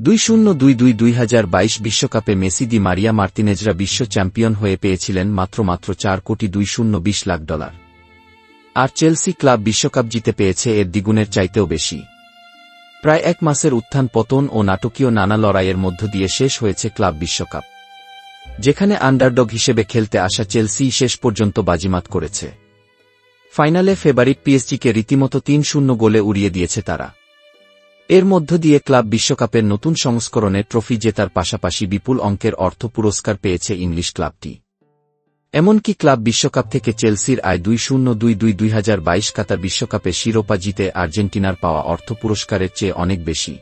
দুই শূন্য দুই দুই দুই হাজার বাইশ বিশ্বকাপে মেসি দি মারিয়া মার্তিনেজরা বিশ্ব চ্যাম্পিয়ন হয়ে পেয়েছিলেন মাত্র মাত্র চার কোটি দুই শূন্য বিশ লাখ ডলার। আর চেলসি ক্লাব বিশ্বকাপ জিতে পেয়েছে এর দ্বিগুণের চাইতেও বেশি। প্রায় এক মাসের উত্থান পতন ও নাটকীয় নানা লড়াইয়ের মধ্য দিয়ে শেষ হয়েছে ক্লাব বিশ্বকাপ। যেখানে আন্ডারডগ হিসেবে খেলতে আসা চেলসি শেষ পর্যন্ত বাজিমাত করেছে। ফাইনালে ফেভারিট পিএসজিকে রীতিমতো তিন শূন্য গোলে উড়িয়ে দিয়েছে তারা। এর মধ্য দিয়ে ক্লাব বিশ্বকাপের নতুন সংস্করণে ট্রফি জেতার পাশাপাশি বিপুল অঙ্কের অর্থ পুরস্কার পেয়েছে ইংলিশ ক্লাবটি। এমনকি ক্লাব বিশ্বকাপ থেকে চেলসির আয় দুই শূন্য দুই দুই দুই হাজার বাইশ কাতার বিশ্বকাপে শিরোপা জিতে আর্জেন্টিনার পাওয়া অর্থ পুরস্কারের চেয়ে অনেক বেশি।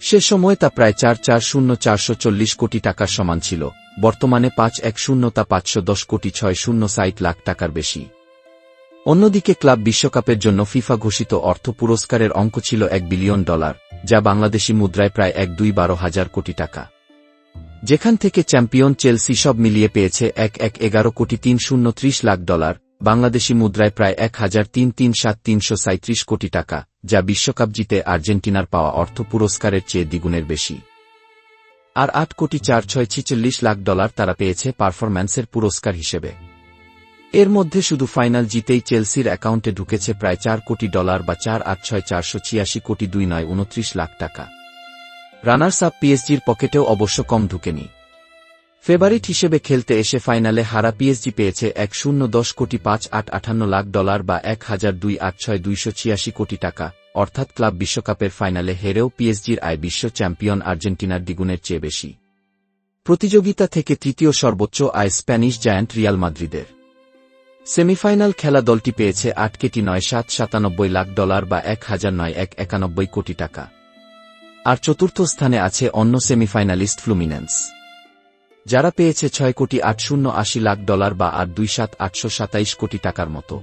সে সময় তা প্রায় চার চার শূন্য চারশো চল্লিশ কোটি টাকার সমান ছিল, বর্তমানে পাঁচ এক শূন্য তা পাঁচশো দশ কোটি ছয় শূন্য ষাট লাখ টাকার বেশি। অন্যদিকে ক্লাব বিশ্বকাপের জন্য ফিফা ঘোষিত অর্থ পুরস্কারের অঙ্ক ছিল এক বিলিয়ন ডলার, যা বাংলাদেশি মুদ্রায় প্রায় এক দুই বারো হাজার কোটি টাকা। যেখান থেকে চ্যাম্পিয়ন চেলসি সব মিলিয়ে পেয়েছে এক এক এগারো কোটি তিন শূন্য ত্রিশ লাখ ডলার, বাংলাদেশি মুদ্রায় প্রায় এক হাজার তিন তিন সাত তিনশো সাঁত্রিশ কোটি টাকা, যা বিশ্বকাপ জিতে আর্জেন্টিনার পাওয়া অর্থ পুরস্কারের চেয়ে দ্বিগুণের বেশি। আর আট কোটি চার ছয় ছিচল্লিশ লাখ ডলার তারা পেয়েছে পারফরম্যান্সের পুরস্কার হিসেবে। এর মধ্যে শুধু ফাইনাল জিতেই চেলসির অ্যাকাউন্টে ঢুকেছে প্রায় চার কোটি ডলার বা চার আট ছয় চারশো ছিয়াশি কোটি দুই নয় উনত্রিশ লাখ টাকা। রানার্স আপ পিএসজির পকেটেও অবশ্য কম ঢুকেনি। ফেভারিট হিসেবে খেলতে এসে ফাইনালে হারা পিএসজি পেয়েছে এক শূন্য দশ কোটি পাঁচ আট আটান্ন লাখ ডলার বা এক হাজার দুই আট ছয় দুইশো ছিয়াশি কোটি টাকা, অর্থাৎ ক্লাব বিশ্বকাপের ফাইনালে হেরেও পিএসজির আয় বিশ্ব চ্যাম্পিয়ন আর্জেন্টিনার দ্বিগুণের চেয়ে বেশি। প্রতিযোগিতা থেকে তৃতীয় সর্বোচ্চ আয় স্প্যানিশ জায়ান্ট রিয়াল মাদ্রিদের। সেমিফাইনাল খেলা দলটি পেয়েছে আট কেটি নয়, সাত সাতানব্বই লাখ ডলার বা এক হাজার নয়, এক একানব্বই কোটি টাকা। আর চতুর্থ স্থানে আছে অন্য সেমিফাইনালিস্ট ফ্লুমিনেন্স। যারা পেয়েছে ছয় কোটি আট শূন্য আশি লাখ ডলার বা আর দুই সাত আটশো সাতাইশ কোটি টাকার মতো।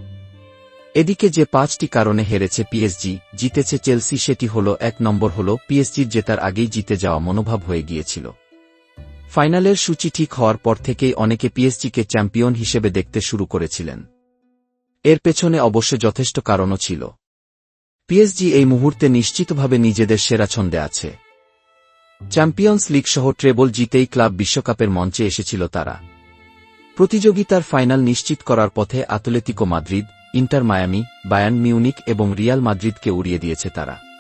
এদিকে যে পাঁচটি কারণে হেরেছে পিএসজি, জিতেছে চেলসি, সেটি হল এক নম্বর হল, পিএসজির জেতার আগেই জিতে যাওয়া মনোভাব হয়ে গিয়েছিল। ফাইনালের সূচি ঠিক হওয়ার পর থেকেই অনেকে পিএসজিকে চ্যাম্পিয়ন হিসেবে দেখতে শুরু করেছিলেন। এর পেছনে অবশ্য যথেষ্ট কারণও ছিল। পিএসজি এই মুহূর্তে নিশ্চিতভাবে নিজেদের সেরা ছন্দে আছে। চ্যাম্পিয়ন্স লিগ সহ ট্রেবল জিতেই ক্লাব বিশ্বকাপের মঞ্চে এসেছিল তারা। প্রতিযোগিতার ফাইনাল নিশ্চিত করার পথে Atletico Madrid, Inter Miami Bayern Munich এবং রিয়াল মাদ্রিদকে উড়িয়ে দিয়েছে তারা।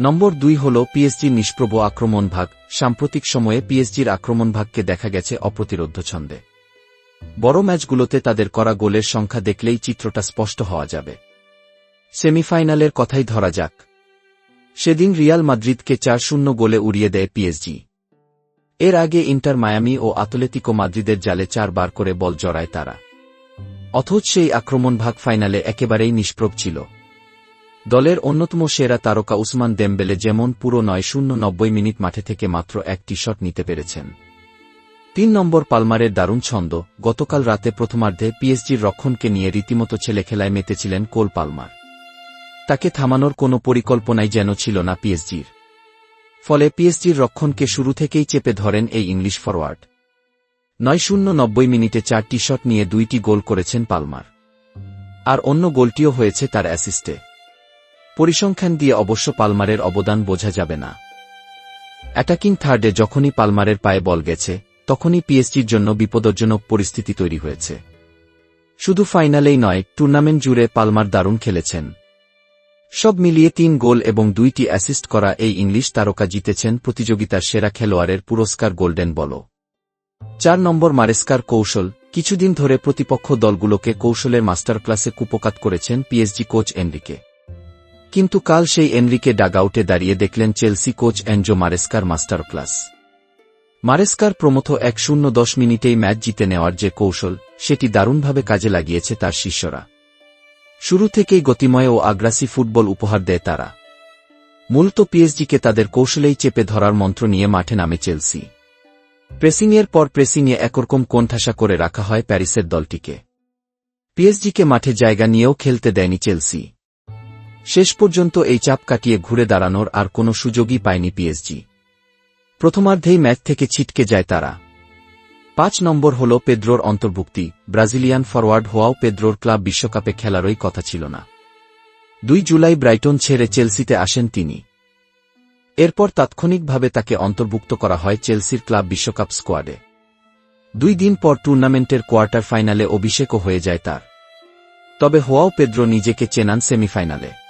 নম্বর দুই হল পিএসজির নিষ্প্রভ আক্রমণ ভাগ। সাম্প্রতিক সময়ে পিএসজির আক্রমণ ভাগকে দেখা গেছে অপ্রতিরোধ্য ছন্দে। বড় ম্যাচগুলোতে তাদের করা গোলের সংখ্যা দেখলেই চিত্রটা স্পষ্ট হওয়া যাবে। সেমিফাইনালের কথাই ধরা যাক। সেদিন রিয়াল মাদ্রিদকে চার শূন্য গোলে উড়িয়ে দেয় পিএসজি। এর আগে ইন্টার মায়ামি ও আতলেতিকো মাদ্রিদের জালে চারবার করে বল জড়ায় তারা। অথচ সেই আক্রমণ ভাগ ফাইনালে একেবারেই নিষ্প্রভ ছিল। দলের অন্যতম সেরা তারকা উসমান দেমবেলে যেমন পুরো নয় শূন্য নব্বই মিনিট মাঠে থেকে মাত্র একটি শট নিতে পেরেছেন। তিন নম্বর পালমারের দারুণ ছন্দ, গতকাল রাতে প্রথমার্ধে পিএসজির রক্ষণকে নিয়ে রীতিমতো ছেলে খেলায় মেতেছিলেন কোল পালমার। তাকে থামানোর কোনো পরিকল্পনাই যেন ছিল না পিএসজির। ফলে পিএসজির রক্ষণকে শুরু থেকেই চেপে ধরেন এই ইংলিশ ফরওয়ার্ড নয় শূন্য নব্বই মিনিটে চারটি শট নিয়ে দুইটি গোল করেছেন পালমার। আর অন্য গোলটিও হয়েছে তার অ্যাসিস্টে। পরিসংখ্যান দিয়ে অবশ্য পালমারের অবদান বোঝা যাবে না। অ্যাটাকিং থার্ডে যখনই পালমারের পায়ে বল গেছে, তখনই পিএসজির জন্য বিপদজনক পরিস্থিতি তৈরি হয়েছে। শুধু ফাইনালেই নয়, টুর্নামেন্ট জুড়ে পালমার দারুণ খেলেছেন। সব মিলিয়ে তিন গোল এবং দুইটি অ্যাসিস্ট করা এই ইংলিশ তারকা জিতেছেন প্রতিযোগিতার সেরা খেলোয়াড়ের পুরস্কার গোল্ডেন বল চার নম্বর মারেস্কার কৌশল, কিছুদিন ধরে প্রতিপক্ষ দলগুলোকে কৌশলের মাস্টার ক্লাসে কুপকাত করেছেন পিএসজি কোচ এনরিকে। কিন্তু কাল সেই এনরিকে ডাগআউটে দাঁড়িয়ে দেখলেন চেলসি কোচ এনজো মারেস্কার মাস্টার ক্লাস মারেস্কার প্রমথ এক শূন্য দশ মিনিটেই ম্যাচ জিতে নেওয়ার যে কৌশল, সেটি দারুণভাবে কাজে লাগিয়েছে তার শিষ্যরা। শুরু থেকেই গতিময় ও আগ্রাসী ফুটবল উপহার দেয় তারা। মূলত পিএসজিকে তাদের কৌশলেই চেপে ধরার মন্ত্র নিয়ে মাঠে নামে চেলসি। প্রেসিংয়ের পর প্রেসিংয়ে একরকম কোণঠাসা করে রাখা হয় প্যারিসের দলটিকে। পিএসজিকে মাঠে জায়গা নিয়েও খেলতে দেয়নি চেলসি। শেষ পর্যন্ত এই চাপ কাটিয়ে ঘুরে দাঁড়ানোর আর কোনো সুযোগই পায়নি পিএসজি প্রথমার্ধেই ম্যাচ থেকে ছিটকে যায় তারা। পাঁচ নম্বর হল পেদ্রোর অন্তর্ভুক্তি, ব্রাজিলিয়ান ফরওয়ার্ড হওয়াও পেদ্রোর ক্লাব বিশ্বকাপে খেলারই কথা ছিল না। দুই জুলাই ব্রাইটন ছেড়ে চেলসিতে আসেন তিনি। এরপর তাৎক্ষণিকভাবে তাকে অন্তর্ভুক্ত করা হয় চেলসির ক্লাব বিশ্বকাপ স্কোয়াডে। দুই দিন পর টুর্নামেন্টের কোয়ার্টার ফাইনালে অভিষেকও হয়ে যায় তার। তবে হোয়াও পেদ্রো নিজেকে চেনান সেমিফাইনালে।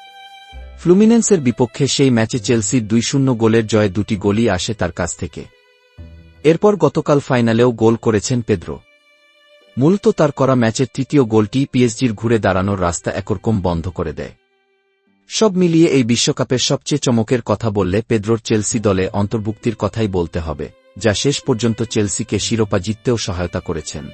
ফ্লুমিনেন্সের বিপক্ষে সেই ম্যাচে চেলসির দুই শূন্য গোলের জয়ে দুটি গোলই আসে তার কাছ থেকে। এরপর গতকাল ফাইনালেও গোল করেছেন পেদ্রো। মূলত তার করা ম্যাচের তৃতীয় গোলটি পিএসজির ঘুরে দাঁড়ানোর রাস্তা একরকম বন্ধ করে দেয়। সব মিলিয়ে এই বিশ্বকাপের সবচেয়ে চমকের কথা বললে পেদ্রোর চেলসি দলে অন্তর্ভুক্তির কথাই বলতে হবে, যা শেষ পর্যন্ত চেলসিকে শিরোপা জিততেও সহায়তা করেছেন।